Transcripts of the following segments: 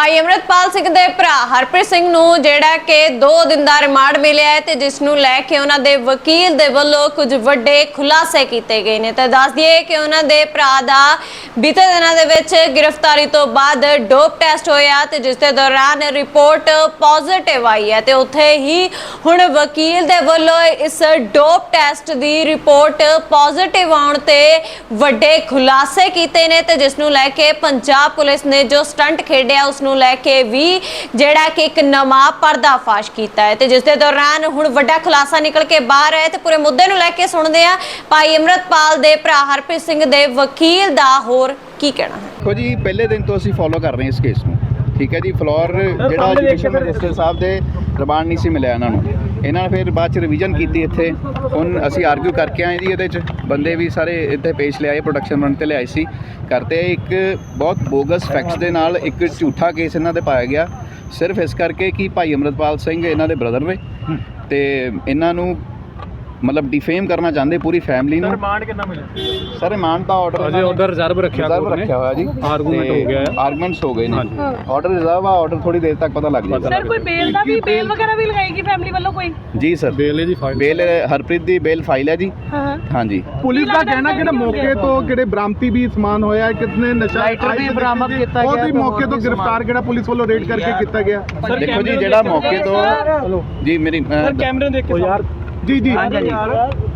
ਭਾਈ ਅਮਰਤਪਾਲ ਸਿੰਘ ਦੇ ਭਰਾ ਹਰਪ੍ਰੀਤ ਸਿੰਘ ਨੂੰ ਜਿਹੜਾ ਕਿ 2 ਦਿਨ ਦਾ ਰਿਮਾਂਡ ਮਿਲਿਆ ਹੈ ਤੇ ਜਿਸ ਨੂੰ ਲੈ ਕੇ ਉਹਨਾਂ ਦੇ ਵਕੀਲ ਦੇ ਵੱਲੋਂ ਕੁਝ ਵੱਡੇ ਖੁਲਾਸੇ ਕੀਤੇ ਗਏ ਨੇ। ਤਾਂ ਦੱਸ ਦਈਏ ਕਿ ਉਹਨਾਂ ਦੇ ਭਰਾ ਦਾ ਬੀਤੇ ਦਿਨਾਂ ਦੇ ਵਿੱਚ ਗ੍ਰਿਫਤਾਰੀ ਤੋਂ ਬਾਅਦ ਡੋਪ ਟੈਸਟ ਹੋਇਆ ਤੇ ਜਿਸ ਦੇ ਦੌਰਾਨ ਰਿਪੋਰਟ ਪੋਜ਼ਿਟਿਵ ਆਈ ਹੈ ਤੇ ਉੱਥੇ ਹੀ ਹੁਣ ਵਕੀਲ ਦੇ ਵੱਲੋਂ ਇਸ ਡੋਪ ਟੈਸਟ ਦੀ ਰਿਪੋਰਟ ਪੋਜ਼ਿਟਿਵ ਆਉਣ ਤੇ ਵੱਡੇ ਖੁਲਾਸੇ ਕੀਤੇ ਨੇ ਤੇ ਜਿਸ ਨੂੰ ਲੈ ਕੇ ਪੰਜਾਬ ਪੁਲਿਸ ਨੇ ਜੋ ਸਟੰਟ ਖੇਡਿਆ, ਉਸ ਨੂੰ ਲੈ ਕੇ ਵੀ ਜਿਹੜਾ ਕਿ ਇੱਕ ਨਵਾਂ ਪਰਦਾਫਾਸ਼ ਕੀਤਾ ਹੈ। ਤੇ ਜਿਸ ਦੇ ਦੌਰਾਨ ਹੁਣ ਵੱਡਾ ਖੁਲਾਸਾ ਨਿਕਲ ਕੇ ਬਾਹਰ ਆਇਆ ਤੇ ਪੂਰੇ ਮੁੱਦੇ ਨੂੰ ਲੈ ਕੇ ਸੁਣਦੇ ਆ ਭਾਈ ਅਮਰਤਪਾਲ ਦੇ ਭਰਾ ਹਰਪ੍ਰੀਤ ਸਿੰਘ ਦੇ ਵਕੀਲ ਦਾ। ਹੋਰ ਕੀ ਕਹਿਣਾ ਹੈ? ਦੇਖੋ ਜੀ ਪਹਿਲੇ ਦਿਨ ਤੋਂ ਅਸੀਂ ਫੋਲੋ ਕਰ ਰਹੇ ਹਾਂ ਇਸ ਕੇਸ ਨੂੰ। ਠੀਕ ਹੈ ਜੀ ਫਲੋਰ ਜਿਹੜਾ ਮੈਜਿਸਟਰੇਟ ਸਾਹਿਬ ਦੇ ਰਿਮਾਂਡ ਨਹੀਂ ਸੀ ਮਿਲਿਆ ਇਹਨਾਂ ਨੂੰ। ਇਹਨਾਂ ਨੇ ਫਿਰ ਬਾਅਦ ਚ ਰਿਵੀਜ਼ਨ ਕੀਤੀ ਇੱਥੇ। ਹੁਣ ਅਸੀਂ ਆਰਗੂ ਕਰਕੇ ਆਏ ਜੀ ਇਹਦੇ ਚ। ਬੰਦੇ ਵੀ ਸਾਰੇ ਇੱਥੇ ਪੇਸ਼ ਲਿਆਏ ਪ੍ਰੋਡਕਸ਼ਨ ਰਨ ਤੇ ਲਿਆਏ ਸੀ। ਕਰਤੇ ਇੱਕ ਬਹੁਤ ਬੋਗਸ ਫੈਕਟਸ ਦੇ ਨਾਲ ਇੱਕ ਝੂਠਾ ਕੇਸ ਇਹਨਾਂ ਤੇ ਪਾਇਆ ਗਿਆ। ਸਿਰਫ ਇਸ ਕਰਕੇ ਕਿ ਭਾਈ ਅਮਰਤਪਾਲ ਸਿੰਘ ਇਹਨਾਂ ਦੇ ਬ੍ਰਦਰ ਨੇ। ਤੇ ਇਹਨਾਂ ਨੂੰ ਮਤਲਬ ਡਿਫੇਮ ਕਰਨਾ ਚਾਹੁੰਦੇ ਪੂਰੀ ਫੈਮਿਲੀ ਨੂੰ। ਰਿਮਾਂਡ ਕਿੰਨਾ ਮਿਲਿਆ? ਸਰ ਰਿਮਾਂਡ ਦਾ ਆਰਡਰ ਅਜੇ ਉਧਰ ਰਿਜ਼ਰਵ ਰੱਖਿਆ ਰਿਜ਼ਰਵ ਕੋਰਟ ਨੇ। ਰੱਖਿਆ ਹੋਇਆ ਜੀ। Argument ਹੋ ਗਿਆ ਹੈ। ਆਰਗੂਮੈਂਟਸ ਹੋ ਗਏ ਨੇ। ਆਰਡਰ ਰਿਜ਼ਰਵ ਆ ਆਰਡਰ ਥੋੜੀ ਦੇਰ ਤੱਕ ਪਤਾ ਲੱਗ ਜਾਏਗਾ। ਸਰ ਕੋਈ ਬੇਲ ਦਾ ਵੀ ਬੇਲ ਵਗੈਰਾ ਵੀ ਲਗਾਏਗੀ ਫੈਮਿਲੀ ਵੱਲੋਂ ਕੋਈ? ਜੀ ਸਰ ਬੇਲੇ ਦੀ ਫਾਈਲ ਬੇਲ ਹਰਪ੍ਰੀਤ ਦੀ ਬੇਲ ਫਾਈਲ ਹੈ ਜੀ। ਹਾਂ। ਹਾਂ ਹਾਂਜੀ। ਪੁਲਿਸ ਦਾ ਕਹਿਣਾ ਕਿ ਮੌਕੇ ਤੋਂ ਕਿਹੜੇ ਬਰਾਮਤੀ ਵੀ ਸਮਾਨ ਹੋਇਆ ਹੈ ਕਿਤਨੇ ਨਸ਼ਾ ਲਾਈਟਰ ਵੀ ਬਰਾਮਦ ਕੀਤਾ ਗਿਆ ਉਹਦੀ ਮੌਕੇ ਤੋਂ ਗ੍ਰਿਫਤਾਰ ਕਿਹੜਾ ਪੁਲਿਸ ਵੱਲੋਂ ਰੇਡ ਕਰਕੇ ਕੀਤਾ ਗਿਆ। ਦੇਖੋ ਜੀ ਜਿਹੜਾ ਮੌਕੇ ਤੋਂ ਜੀ ਮੇਰੀ ਕੈਮਰੇ ਦੇਖ ਕੇ ਯਾਰ ਜੀ ਜੀ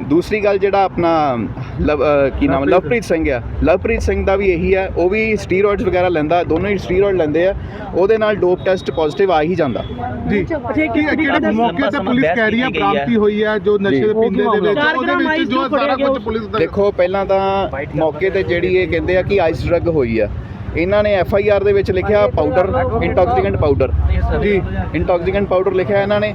ਦੂਸਰੀ ਗੱਲ ਜਿਹੜਾ ਆਪਣਾ ਕੀ ਨਾਮ? ਲਵਪ੍ਰੀਤ ਸਿੰਘ ਆ। ਲਵਪ੍ਰੀਤ ਸਿੰਘ ਦਾ ਵੀ ਇਹੀ ਹੈ ਉਹ ਵੀ ਸਟੀਰੋਇਡਸ ਵਗੈਰਾ ਲੈਂਦਾ ਦੋਨੋਂ ਹੀ ਸਟੀਰੋਇਡ ਲੈਂਦੇ ਆ ਉਹਦੇ ਨਾਲ ਡੋਪ ਟੈਸਟ ਪੋਜ਼ਿਟਿਵ ਆ ਹੀ ਜਾਂਦਾ। ਜੀ। ਕੀ ਕਿਹੜੇ ਮੌਕੇ ਤੇ ਪੁਲਿਸ ਕਹਿ ਰਹੀ ਹੈ। ਬਰਾਮਤੀ ਹੋਈ ਹੈ ਜੋ ਨਸ਼ੇ ਦੇ ਪੀਂਦੇ ਦੇ ਵਿੱਚ ਚਾਰ ਉਹਦੇ ਗ੍ਰਾਮ ਵਿੱਚ ਆਈਸ ਜੋ ਨੂੰ ਸਾਰਾ ਫੜਿਆ ਕੁਝ ਪੁਲਿਸ ਦਾ ਦੇਖੋ ਪਹਿਲਾਂ ਤਾਂ ਮੌਕੇ ਤੇ ਜਿਹੜੀ ਇਹ ਕਹਿੰਦੇ ਆ ਕਿ ਆਈਸ ਡਰੱਗ ਹੋਈ ਆ ਇਹਨਾਂ ਨੇ ਐਫ ਆਈ ਆਰ ਦੇ ਵਿੱਚ ਲਿਖਿਆ ਪਾਊਡਰ ਇੰਟੌਕਸੀਕੈਂਟ ਪਾਊਡਰ ਜੀ। ਇੰਟੌਕਸੀਕੈਂਟ ਪਾਊਡਰ ਲਿਖਿਆ ਇਹਨਾਂ ਨੇ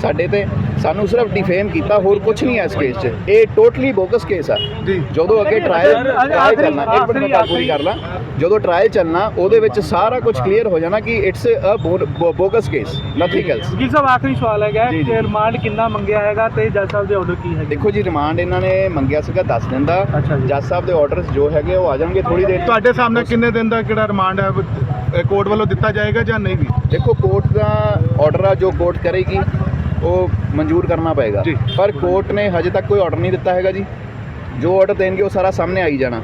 ਸਾਡੇ ਤੇ ਸਾਨੂੰ ਸਿਰਫ ਡਿਫੇਮ ਕੀਤਾ ਹੋਰ ਕੁਝ ਨਹੀਂ ਹੈ ਇਸ ਕੇਸ 'ਚ। ਇਹ ਟੋਟਲੀ ਬੋਗਸ ਕੇਸ ਆ। ਜੀ। ਜਦੋਂ ਅੱਗੇ ਟ੍ਰਾਇਲ ਟ੍ਰਾਇਲ ਚੱਲਣਾ ਇੱਕ ਮਿੰਟ ਮੈਂ ਪੂਰੀ ਕਰ ਲਾਂ। ਜਦੋਂ ਟ੍ਰਾਇਲ ਚੱਲਣਾ ਉਹਦੇ ਵਿੱਚ ਸਾਰਾ ਕੁਝ ਕਲੀਅਰ ਹੋ ਜਾਣਾ ਕਿ it's uh bogus case nothing else ਜੀ ਸਾਹਿਬ ਆਖਰੀ ਸਵਾਲ ਹੈਗਾ। ਕਿ ਰਿਮਾਂਡ ਕਿੰਨਾ ਮੰਗਿਆ ਹੈਗਾ ਤੇ ਜੱਜ ਸਾਹਿਬ ਦੇ ਆਰਡਰ ਕੀ ਹੈਗੇ? ਦੇਖੋ ਜੀ ਰਿਮਾਂਡ ਇਹਨਾਂ ਨੇ ਮੰਗਿਆ ਸੀਗਾ 10 ਦਿਨ ਦਾ। ਜੱਜ ਸਾਹਿਬ ਦੇ ਆਰਡਰਸ ਜੋ ਹੈਗੇ ਉਹ ਆ ਜਾਣਗੇ ਥੋੜੀ ਦੇਰ। ਤੁਹਾਡੇ ਸਾਹਮਣੇ ਕਿੰਨੇ ਦਿਨ ਦਾ ਕਿਹੜਾ ਰਿਮਾਂਡ ਹੈ? ਕੋਰਟ ਵੱਲੋਂ ਦਿੱਤਾ ਜਾਏਗਾ ਜਾਂ ਨਹੀਂ ਵੀ? ਦੇਖੋ ਕੋਰਟ ਦਾ ਆਰਡਰ ਆ ਜੋ ਕੋਰਟ ਕਰੇਗੀ ਉਹ ਮਨਜ਼ੂਰ ਕਰਨਾ ਪਏਗਾ। ਪਰ ਕੋਰਟ ਨੇ ਹਜੇ ਤੱਕ ਕੋਈ ਆਰਡਰ ਨਹੀਂ ਦਿੱਤਾ ਹੈਗਾ ਜੀ। ਜੋ ਆਰਡਰ ਦੇਣਗੇ ਉਹ ਸਾਰਾ ਸਾਹਮਣੇ ਆਈ ਜਾਣਾ।